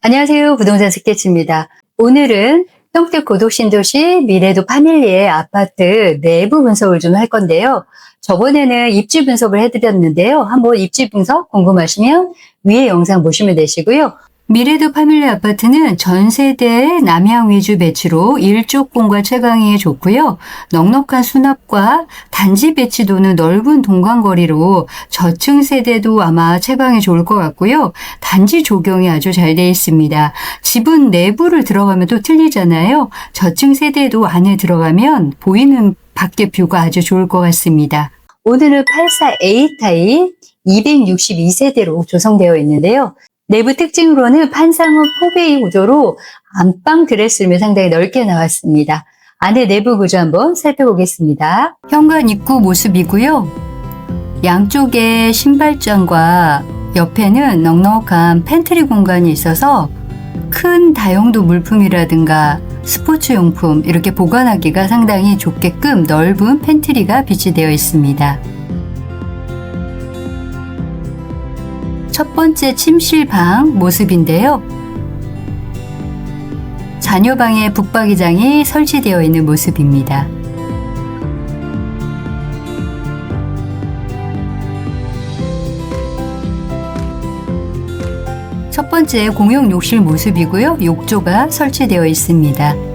안녕하세요. 부동산 스케치입니다. 오늘은 평택 고독신도시 미래도 파밀리의 아파트 내부 분석을 좀 할 건데요. 저번에는 입지 분석을 해드렸는데요. 한번 입지 분석 궁금하시면 위에 영상 보시면 되시고요. 미래도 파밀리 아파트는 전 세대 남향 위주 배치로 일조권과 채광이 좋고요. 넉넉한 수납과 단지 배치도는 넓은 동간거리로 저층 세대도 아마 채광이 좋을 것 같고요. 단지 조경이 아주 잘 되어 있습니다. 집은 내부를 들어가면 또 틀리잖아요. 저층 세대도 안에 들어가면 보이는 밖의 뷰가 아주 좋을 것 같습니다. 오늘은 84A 타입 262세대로 조성되어 있는데요. 내부 특징으로는 판상후 포베이 구조로 안방 드레스룸이 상당히 넓게 나왔습니다. 안에 내부 구조 한번 살펴보겠습니다. 현관 입구 모습이고요. 양쪽에 신발장과 옆에는 넉넉한 팬트리 공간이 있어서 큰 다용도 물품이라든가 스포츠 용품 이렇게 보관하기가 상당히 좋게끔 넓은 팬트리가 비치되어 있습니다. 첫 번째 침실방 모습인데요. 자녀방에 북박이장이 설치되어 있는 모습입니다. 첫 번째 공용 욕실 모습이고요. 욕조가 설치되어 있습니다.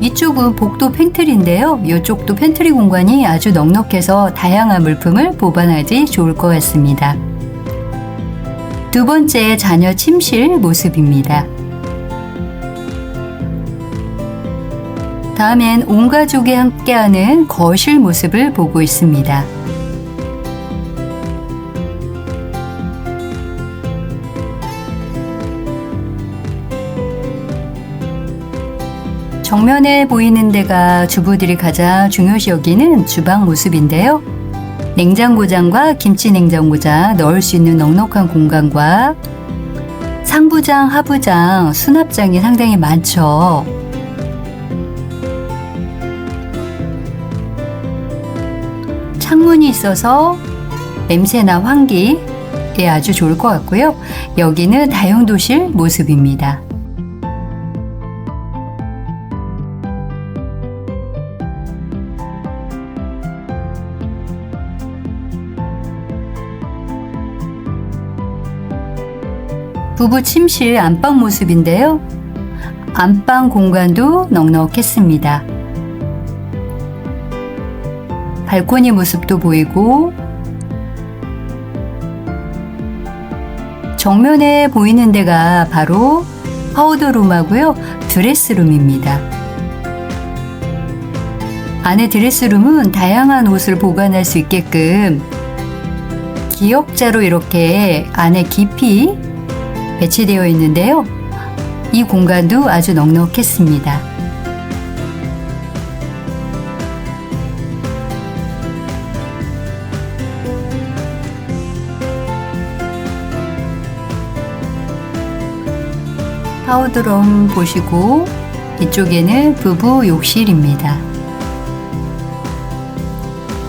이쪽은 복도 팬트리인데요. 이쪽도 팬트리 공간이 아주 넉넉해서 다양한 물품을 보관하기 좋을 것 같습니다. 두 번째 자녀 침실 모습입니다. 다음엔 온 가족이 함께하는 거실 모습을 보고 있습니다. 정면에 보이는 데가 주부들이 가장 중요시 여기는 주방 모습인데요. 냉장고장과 김치 냉장고장 넣을 수 있는 넉넉한 공간과 상부장, 하부장, 수납장이 상당히 많죠. 창문이 있어서 냄새나 환기에 아주 좋을 것 같고요. 여기는 다용도실 모습입니다. 부부 침실 안방 모습인데요. 안방 공간도 넉넉했습니다. 발코니 모습도 보이고 정면에 보이는 데가 바로 파우더룸하고요. 드레스룸입니다. 안에 드레스룸은 다양한 옷을 보관할 수 있게끔 기역자로 이렇게 안에 깊이 배치되어 있는데요. 이 공간도 아주 넉넉했습니다. 파우더룸 보시고 이쪽에는 부부 욕실입니다.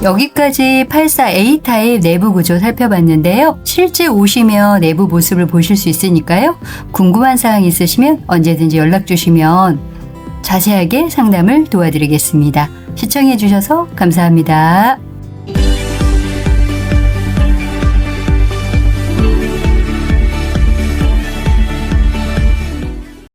여기까지 84A 타입 내부 구조 살펴봤는데요. 실제 오시면 내부 모습을 보실 수 있으니까요. 궁금한 사항 있으시면 언제든지 연락 주시면 자세하게 상담을 도와드리겠습니다. 시청해 주셔서 감사합니다.